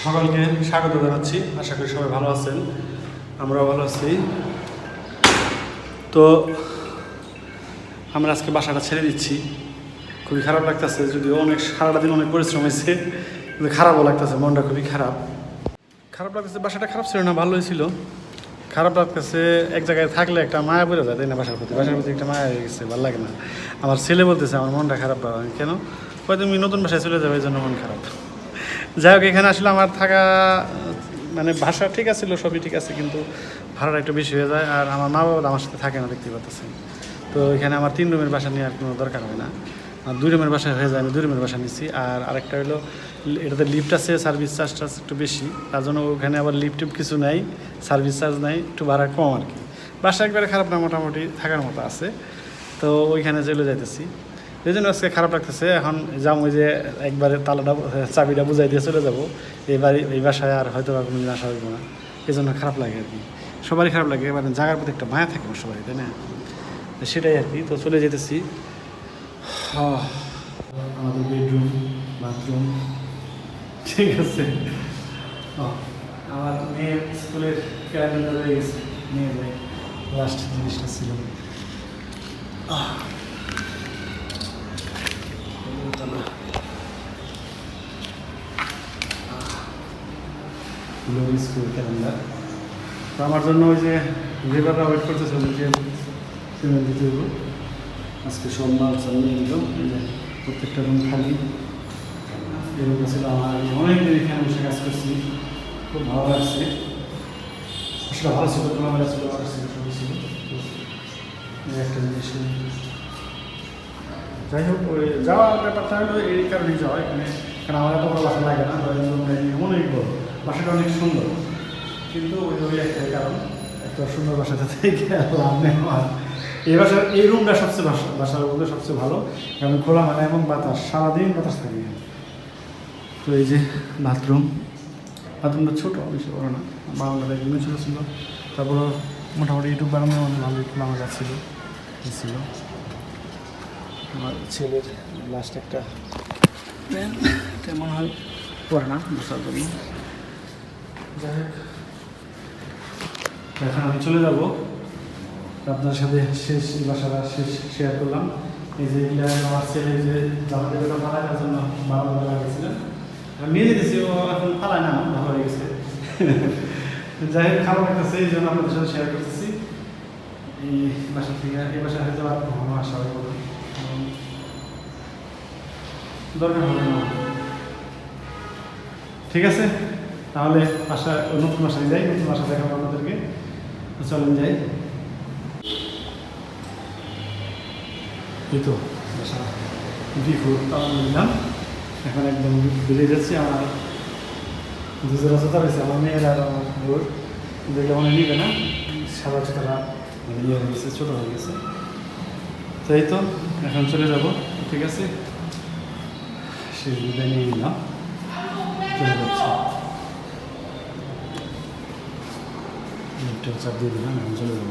সকলকে স্বাগত জানাচ্ছি। আশা করি সবাই ভালো আছেন। আমরাও ভালো আছি। তো আমরা আজকে বাসাটা ছেড়ে দিচ্ছি। খুবই খারাপ লাগতেছে, যদিও অনেক সারাটা দিন অনেক পরিশ্রম হয়েছে, কিন্তু খারাপও লাগতেছে, মনটা খুবই খারাপ। খারাপ লাগতেছে, বাসাটা খারাপ ছিল না, ভালোই ছিল। খারাপ লাগতেছে, এক জায়গায় থাকলে একটা মায়া বেরো যায়, তাই না বাসার প্রতি? বাসার প্রতি একটা মায়া হয়ে গেছে, ভালো লাগে না। আমার ছেলে বলতেছে, আমার মনটা খারাপ কেন? হয়তো তুমি নতুন বাসায় চলে যাবে এই জন্য মন খারাপ। যাই হোক, এখানে আসলে আমার থাকা মানে ভাষা ঠিক আছিল সবই ঠিক আছে, কিন্তু ভাড়াটা একটু বেশি হয়ে যায়, আর আমার মা বাবা আমার সাথে থাকে না দেখতে পাচ্ছেন তো এখানে আমার তিন রুমের বাসা নেওয়ার কোনো দরকার হয় না। দুই রুমের বাসা হয়ে যায়, আমি দুই রুমের বাসা নিচ্ছি আর আরেকটা হলো, এটাতে লিফট আছে সার্ভিস চার্জটা একটু বেশি, তার জন্য ওখানে আবার লিফট কিছু নাই সার্ভিস চার্জ নাই, একটু ভাড়া কম আর কি। বাসা একবারে খারাপ না, মোটামুটি থাকার মতো আছে। তো ওইখানে চলে যাইতেছি। এই জন্য আজকে খারাপ লাগতেছে। এখন যাব ওই যে একবারে তালাটা চাবিটা বুঝাই দিয়ে চলে যাব। এই বাড়ি এই বাসায় আর হয়তো বা কোনোদিন আসা হইব না। এই জন্য খারাপ লাগে আর কি। সবারই খারাপ লাগে মানে জায়গার প্রতি একটা মায়া থাকে সবাই তাই না? সেটাই আর কি। তো চলে যেতেছি। আহ, আমাদের বেডরুম বাথরুম ঠিক আছে। আহ, আমার মেয়ের স্কুলের ক্যালেন্ডার রয়ে গেছে। নিয়ে যাই লাস্ট জিনিসটা ছিল। গ্লোরি স্কুল আমার। জন্য ওই যে লেবাররা ওয়েট করতেছে ওদেরকে দিতে হইব। আজকে সোমবার নিয়ে দিল প্রত্যেকটা রুম খালি। এরকম ছিল আমার আমি অনেক দিন এখানে বসে কাজ করছি, খুব ভালো লাগছে। আসলে ভালো ছিল খোলামেলা ছিল, ভালো ছিল সবই ছিল। একটা জিনিস যাই হোক, ওই যাওয়ার ব্যাপারটা হলো এই কারণেই যাওয়া। এখানে কারণ আমার এত বড় বাসা লাগে না অনেক বড় বাসাটা অনেক সুন্দর। কিন্তু ওই ওই একটাই কারণ, একটা সুন্দর বাসাটা থেকে লাভ নেই আমার এই বাসার এই রুমটা সবচেয়ে বাসা বাসার মধ্যে সবচেয়ে ভালো, কারণ খোলা মানে এবং বাতাস, সারাদিন বাতাস থাকে। তো এই যে বাথরুম বাথরুমটা ছোটো, বেশি বড় না, বারান্দাটা একদমই ছোটো ছিল। তারপর মোটামুটি ইউটিউব বানানো অনেক ভালোই খোলা মজা ছিল ছিল। আমার ছেলের লাস্ট একটা প্যান এটা মনে হয়? পরে না বসার জন্য যাই হোক এখন আমি চলে যাব। আপনার সাথে শেষ বাসাটা শেষ শেয়ার করলাম। এই যে আমার ছেলে যে জামা দেবেটা ফালানোর জন্য বারো টাকা লাগিয়েছিলেন আমি নিয়ে যেতেছি ও এখন ফালায় না ভালো হয়ে গেছে। যাই হোক খারাপ লাগতেছে এই জন্য আপনাদের সাথে শেয়ার করতেছি। এই বাসা থেকে এই বাসা হয়তো আর কখনো না। কারণ ঠিক আছে? তাহলে আশা, নতুন বাসায় যাই, নতুন বাসা দেখাবো আপনাদেরকে। চলেন যাই। তো বিফুর এখন একদম বেরিয়ে যাচ্ছি আমার জোতা রয়েছে আমার মেয়ের আর আমার বোর দেখে মনে নিবে না। সাদা জোতাটা মানে ইয়ে হয়ে গেছে, ছোটো হয়ে গেছে। তো এই তো, এখন চলে যাব, ঠিক আছে? শেষ বিদায় নিয়ে নিলাম। চলে যাচ্ছি। চাপ দিয়ে দিলাম, এখন চলে যাব।